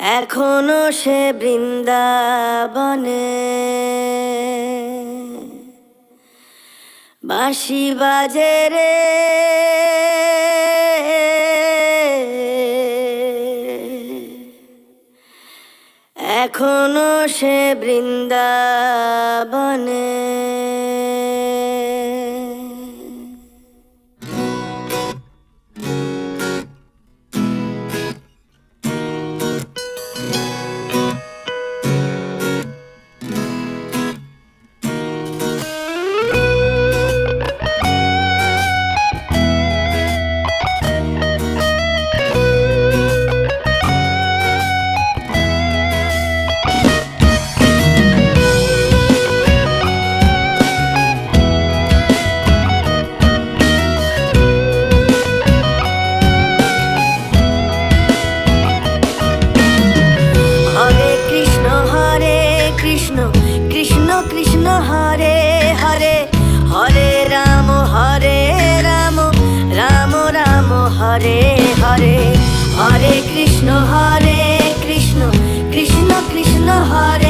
এখনও সে বৃন্দাবনে। বাঁশি বাজে রে। এখনও সে বৃন্দাবনে। শহরে